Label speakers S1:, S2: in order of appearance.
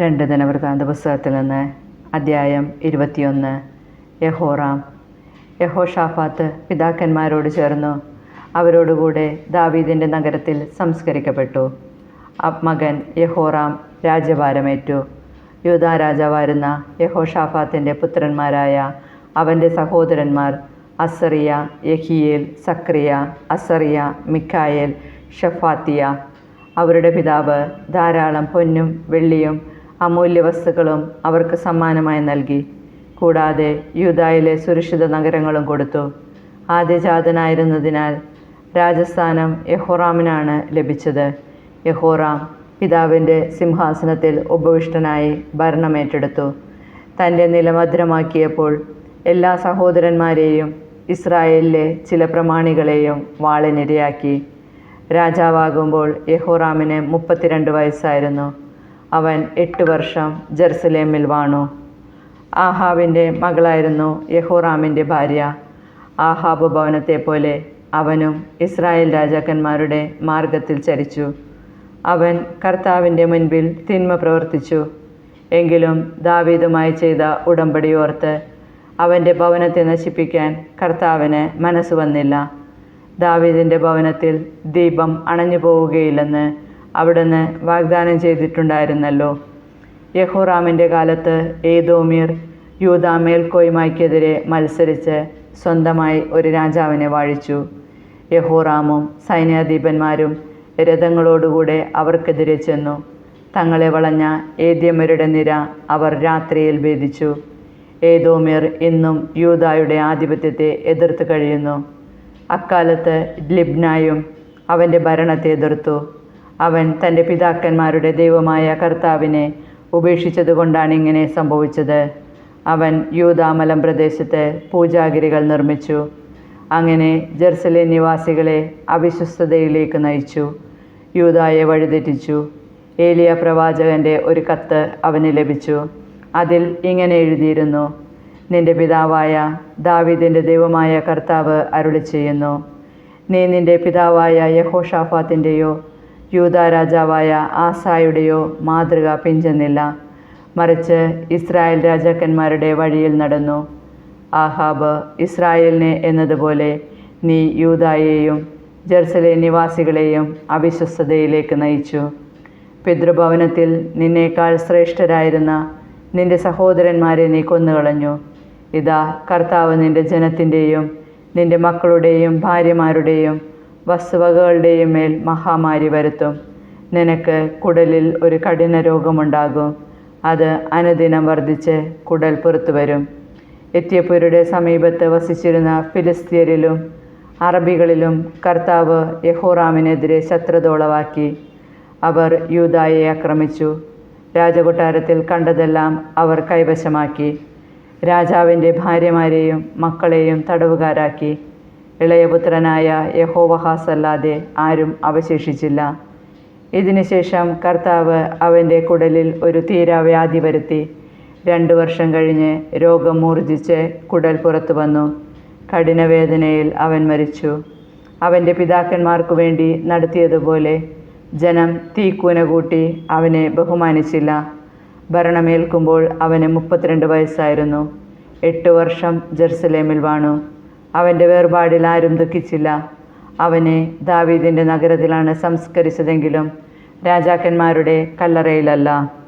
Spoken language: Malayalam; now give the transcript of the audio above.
S1: രണ്ട് ദിനവൃത്താന്ത പുസ്തകത്തിൽ നിന്ന് അദ്ധ്യായം ഇരുപത്തിയൊന്ന്. യഹോറാം. യഹോഷാഫാത്ത് പിതാക്കന്മാരോട് ചേർന്നു. അവരോടുകൂടെ ദാവീദിന്റെ നഗരത്തിൽ സംസ്കരിക്കപ്പെട്ടു. മകൻ യഹോറാം രാജ്യഭാരമേറ്റു. യൂതാ രാജാവായിരുന്ന യഹോഷാഫാത്തിന്റെ പുത്രന്മാരായ അവന്റെ സഹോദരന്മാർ Azariah Jehiel Zechariah Azariah Michael Shephatiah അവരുടെ പിതാവ് ധാരാളം പൊന്നും വെള്ളിയും അമൂല്യ വസ്തുക്കളും അവർക്ക് സമ്മാനമായി നൽകി. കൂടാതെ യൂതായിലെ സുരക്ഷിത നഗരങ്ങളും കൊടുത്തു. ആദ്യജാതനായിരുന്നതിനാൽ രാജസ്ഥാനം യഹോറാമിനാണ് ലഭിച്ചത്. യഹോറാം പിതാവിന്റെ സിംഹാസനത്തിൽ ഉപവിഷ്ടനായി ഭരണമേറ്റെടുത്തു. തന്റെ നിലഭദ്രമാക്കിയപ്പോൾ എല്ലാ സഹോദരന്മാരെയും ഇസ്രായേലിലെ ചില പ്രമാണികളെയും വാളിനിരയാക്കി. രാജാവാകുമ്പോൾ യഹോറാമിന് മുപ്പത്തിരണ്ട് വയസ്സായിരുന്നു. അവൻ എട്ട് വർഷം ജെറുസലേമിൽ വാണു. ആഹാബിന്റെ മകളായിരുന്നു യഹോറാമിന്റെ ഭാര്യ. ആഹാബ് ഭവനത്തെ പോലെ അവനും ഇസ്രായേൽ രാജാക്കന്മാരുടെ മാർഗത്തിൽ ചരിച്ചു. അവൻ കർത്താവിന്റെ മുൻപിൽ തിന്മ പ്രവർത്തിച്ചു. എങ്കിലും ദാവീദുമായി ചെയ്ത ഉടമ്പടി ഓർത്ത് അവന്റെ ഭവനത്തെ നശിപ്പിക്കാൻ കർത്താവിന് മനസ്സ് വന്നില്ല. ദാവീദിന്റെ ഭവനത്തിൽ ദീപം അണഞ്ഞു പോവുകയില്ലെന്ന് അവിടുന്ന് വാഗ്ദാനം ചെയ്തിട്ടുണ്ടായിരുന്നല്ലോ. യഹോറാമിന്റെ കാലത്ത് ഏതോമീർ യൂതാ മേൽക്കോയ്മയ്ക്കെതിരെ മത്സരിച്ച് സ്വന്തമായി ഒരു രാജാവിനെ വാഴിച്ചു. യഹോറാമും സൈന്യാധിപന്മാരും രഥങ്ങളോടുകൂടെ അവർക്കെതിരെ ചെന്നു. തങ്ങളെ വളഞ്ഞ ഏദ്യമരുടെ നിര അവർ രാത്രിയിൽ ഭേദിച്ചു. ഏതോമീർ ഇന്നും യൂതായുടെ ആധിപത്യത്തെ എതിർത്ത് കഴിയുന്നു. അക്കാലത്ത് ലിബ്നായും അവന്റെ ഭരണത്തെ എതിർത്തു. അവൻ തന്റെ പിതാക്കന്മാരുടെ ദൈവമായ കർത്താവിനെ ഉപേക്ഷിച്ചതുകൊണ്ടാണ് ഇങ്ങനെ സംഭവിച്ചത്. അവൻ യൂതാമലം പ്രദേശത്ത് പൂജാഗിരികൾ നിർമ്മിച്ചു. അങ്ങനെ ജെർസലിൻ നിവാസികളെ അവിശ്വസ്തതയിലേക്ക് നയിച്ചു. യൂതായെ വഴിതെറ്റിച്ചു. ഏലിയ പ്രവാചകന്റെ ഒരു കത്ത് അവന് ലഭിച്ചു. അതിൽ ഇങ്ങനെ എഴുതിയിരുന്നു നിന്റെ പിതാവായ ദാവീദിന്റെ ദൈവമായ കർത്താവ് അരുളി ചെയ്യുന്നു നീ നിന്റെ പിതാവായ യഹോഷാഫാത്തിന്റെയോ യൂത രാജാവായ ആസായുടെയോ മാതൃക പിഞ്ചെന്നില്ല. മറിച്ച് ഇസ്രായേൽ രാജാക്കന്മാരുടെ വഴിയിൽ നടന്നു. ആഹാബ് ഇസ്രായേലിനെ എന്നതുപോലെ നീ യൂതായെയും ജെറുസലേം നിവാസികളെയും അവിശ്വസ്തതയിലേക്ക് നയിച്ചു. പിതൃഭവനത്തിൽ നിന്നേക്കാൾ ശ്രേഷ്ഠരായിരുന്ന നിന്റെ സഹോദരന്മാരെ നീ കൊന്നുകളഞ്ഞു. ഇതാ കർത്താവ് നിന്റെ ജനത്തിന്റെയും നിന്റെ മക്കളുടെയും ഭാര്യമാരുടെയും വസ്തുവകകളുടെയും മേൽ മഹാമാരി വരുത്തും. നിനക്ക് കുടലിൽ ഒരു കഠിന രോഗമുണ്ടാകും. അത് അനുദിനം വർദ്ധിച്ച് കുടൽ പുറത്തു വരും. എത്തിയപ്പൂരുടെ സമീപത്ത് വസിച്ചിരുന്ന ഫിലിസ്തീനിലും അറബികളിലും കർത്താവ് യഹോറാമിനെതിരെ ശത്രുതോളവാക്കി. അവർ യൂതായെ ആക്രമിച്ചു. രാജകൊട്ടാരത്തിൽ കണ്ടതെല്ലാം അവർ കൈവശമാക്കി. രാജാവിന്റെ ഭാര്യമാരെയും മക്കളെയും തടവുകാരാക്കി. ഇളയപുത്രനായ യഹോവഹാസ് അല്ലാതെ ആരും അവശേഷിച്ചില്ല. ഇതിനുശേഷം കർത്താവ് അവന്റെ കുടലിൽ ഒരു തീരാവ്യാധി വരുത്തി. രണ്ടു വർഷം കഴിഞ്ഞ് രോഗം മൂർജിച്ച് കുടൽ പുറത്തു വന്നു. കഠിനവേദനയിൽ അവൻ മരിച്ചു. അവന്റെ പിതാക്കന്മാർക്കു വേണ്ടി നടത്തിയതുപോലെ ജനം തീക്കൂന കൂട്ടി അവനെ ബഹുമാനിച്ചില്ല. ഭരണമേൽക്കുമ്പോൾ അവന് മുപ്പത്തിരണ്ട് വയസ്സായിരുന്നു. എട്ട് വർഷം ജെറുസലേമിൽ വാണു. അവന്റെ വേർപാടിൽ ആരും ദുഃഖിച്ചില്ല. അവനെ ദാവീദിന്റെ നഗരത്തിലാണ് സംസ്കരിച്ചതെങ്കിലും രാജാക്കന്മാരുടെ കല്ലറയിലല്ല.